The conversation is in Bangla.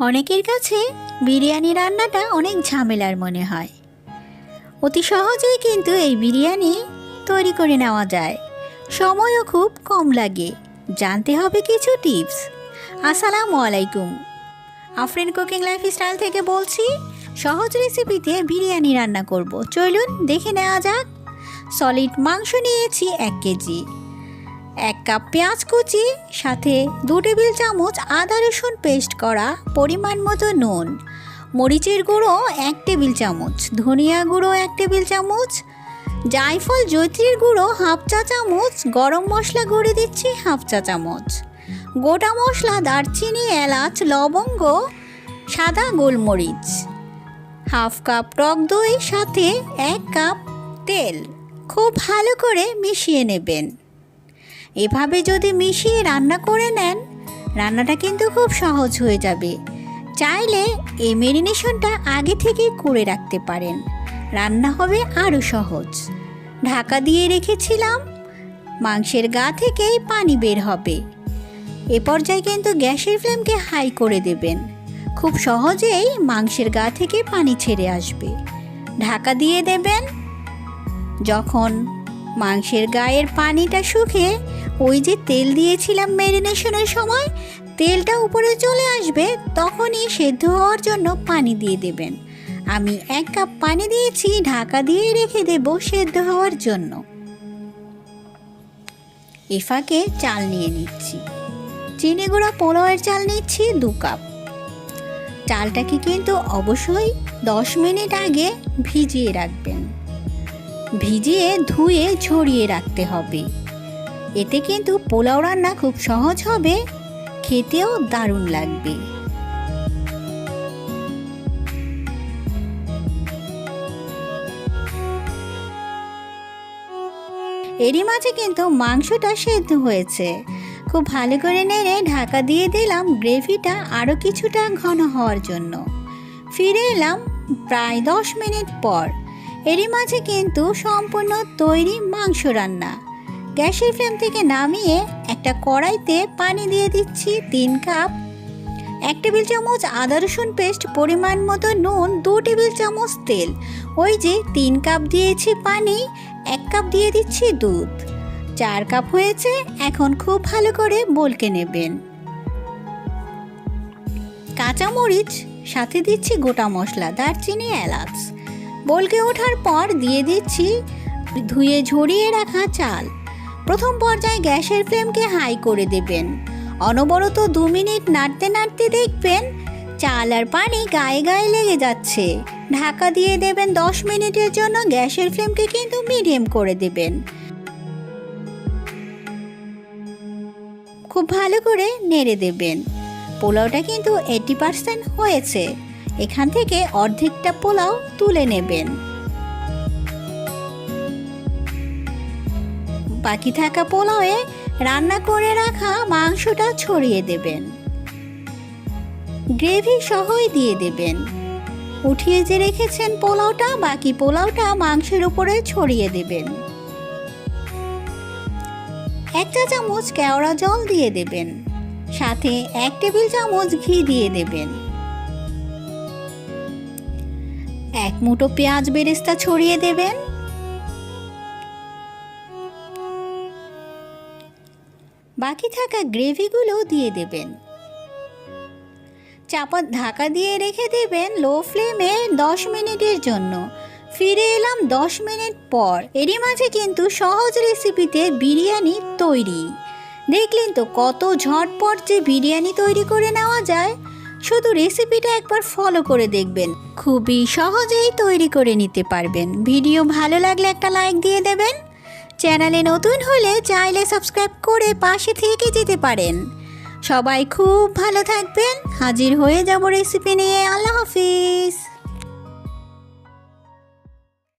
অনেকের কাছে বিরিয়ানি রান্নাটা অনেক ঝামেলার মনে হয়। অতি সহজেই কিন্তু এই বিরিয়ানি তৈরি করে নেওয়া যায়। সময়ও খুব কম লাগে। জানতে হবে কিছু টিপস। আসসালামু আলাইকুম। আফরিন কুকিং লাইফ স্টাইল থেকে বলছি, সহজ রেসিপিতে বিরিয়ানি রান্না করব। চলুন দেখে নেওয়া যাক। সলিড মাংস নিয়েছি এক কেজি। এক কাপ পেঁয়াজ কুচি, সাথে দু টেবিল চামচ আদা রসুন পেস্ট করা পরিমাণ মতো নুন, মরিচের গুঁড়ো এক টেবিল চামচ, ধনিয়া গুঁড়ো এক টেবিল চামচ, জায়ফল জৈত্রীর গুঁড়ো হাফ চা চামচ, গরম মশলা গুঁড়ে দিচ্ছি হাফ চা চামচ, গোটা মশলা দারচিনি, এলাচ, লবঙ্গ, সাদা গোলমরিচ, হাফ কাপ টক দই, সাথে এক কাপ তেল। খুব ভালো করে মিশিয়ে নেবেন। এভাবে যদি মিশিয়ে রান্না করে নেন, রান্নাটা কিন্তু খুব সহজ হয়ে যাবে। চাইলে এই মেরিনেশনটা আগে থেকে করে রাখতে পারেন। রান্না হবে আরও সহজ। ঢাকা দিয়ে রেখেছিলাম, মাংসের গা থেকেই পানি বের হবে। এ পর্যায়ে কিন্তু গ্যাসের ফ্লেমকে হাই করে দেবেন। খুব সহজেই মাংসের গা থেকে পানি ছেড়ে আসবে। ঢাকা দিয়ে দেবেন, যখন মাংসের গায়ের পানিটা শুকিয়ে ওই যে তেল দিয়েছিলাম ম্যারিনেশনের সময়, তেলটা উপরে চলে আসবে, তখনই সেদ্ধ হওয়ার জন্য পানি দিয়ে দেবেন। আমি এক কাপ পানি দিয়েছি, ঢাকা দিয়ে রেখে দেব সেদ্ধ হওয়ার জন্য। এ ফাঁকে চাল নিয়ে নিচ্ছি। চিনি গুঁড়া পোলাওয়ের চাল নিচ্ছি দু কাপ। চালটাকে কিন্তু অবশ্যই দশ মিনিট আগে ভিজিয়ে রাখবেন। ভিজিয়ে ধুয়ে ঝরিয়ে রাখতে হবে। এতে কিন্তু পোলাও রান্না খুব সহজ হবে, খেতেও দারুণ লাগবে। এরই মাঝে কিন্তু মাংসটা সেদ্ধ হয়েছে। খুব ভালো করে নেড়ে ঢাকা দিয়ে দিলাম গ্রেভিটা আরও কিছুটা ঘন হওয়ার জন্য। ফিরে এলাম প্রায় দশ মিনিট পর। এরই মাঝে কিন্তু সম্পূর্ণ তৈরি মাংস রান্না। গ্যাসের ফ্লেম থেকে নামিয়ে একটা কড়াইতে পানি দিয়ে দিচ্ছি তিন কাপ। এক টেবিল চামচ আদা রসুন পেস্ট, পরিমাণ মতো নুন, দু টেবিল চামচ তেল। ওই যে তিন কাপ দিয়েছি পানি, এক কাপ দিয়ে দিচ্ছি দুধ। চার কাপ হয়েছে, এখন খুব ভালো করে বলকে নেবেন। কাঁচামরিচ, সাথে দিচ্ছি গোটা মশলা, দারচিনি, এলাচ। বলকে ওঠার পর দিয়ে দিচ্ছি ধুয়ে ঝরিয়ে রাখা চাল। প্রথম পর্যায়ে গ্যাসের ফ্লেমকে হাই করে দেবেন। অনবরত দু মিনিট নাড়তে নাড়তে দেখবেন চাল আর পানি গায়ে গায়ে লেগে যাচ্ছে। ঢাকা দিয়ে দেবেন দশ মিনিটের জন্য গ্যাসের ফ্লেমকে কিন্তু মিডিয়াম করে দেবেন। খুব ভালো করে নেড়ে দেবেন। পোলাওটা কিন্তু এইটি পার্সেন্ট হয়েছে। এখান থেকে অর্ধেকটা পোলাও তুলে নেবেন। বাকি থাকা পোলাওয়ে রান্না করে রাখা মাংসটা ছড়িয়ে দেবেন। গ্রেভি সহই দিয়ে দেবেন। উঠিয়ে যে রেখেছেন পোলাওটা, বাকি পোলাওটা মাংসের উপরে ছড়িয়ে দেবেন। এক চা চামচ কেওড়া জল দিয়ে দেবেন। সাথে এক টেবিল চামচ ঘি দিয়ে দেবেন। মুঠো পেঁয়াজ বেরেস্তা ছড়িয়ে দেবেন। বাকি থাকা গ্রেভিগুলো দিয়ে দেবেন। চাপা ঢাকা দিয়ে রেখে দেবেন লো ফ্লেমে দশ মিনিটের জন্য। ফিরে এলাম দশ মিনিট পর। এরই মাঝে কিন্তু সহজ রেসিপিতে বিরিয়ানি তৈরি। দেখলেন তো কত ঝটপট যে বিরিয়ানি তৈরি করে নেওয়া যায়। শুধু রেসিপিটা একবার ফলো করে দেখবেন। খুবই সহজেই তৈরি করে নিতে পারবেন। ভিডিও ভালো লাগলে একটা লাইক দিয়ে দেবেন। চ্যানেলে নতুন হলে চাইলে সাবস্ক্রাইব করে পাশে থেকে যেতে পারেন। সবাই খুব ভালো থাকবেন। হাজির হয়ে যাব রেসিপি নিয়ে। আল্লাহ হাফিজ।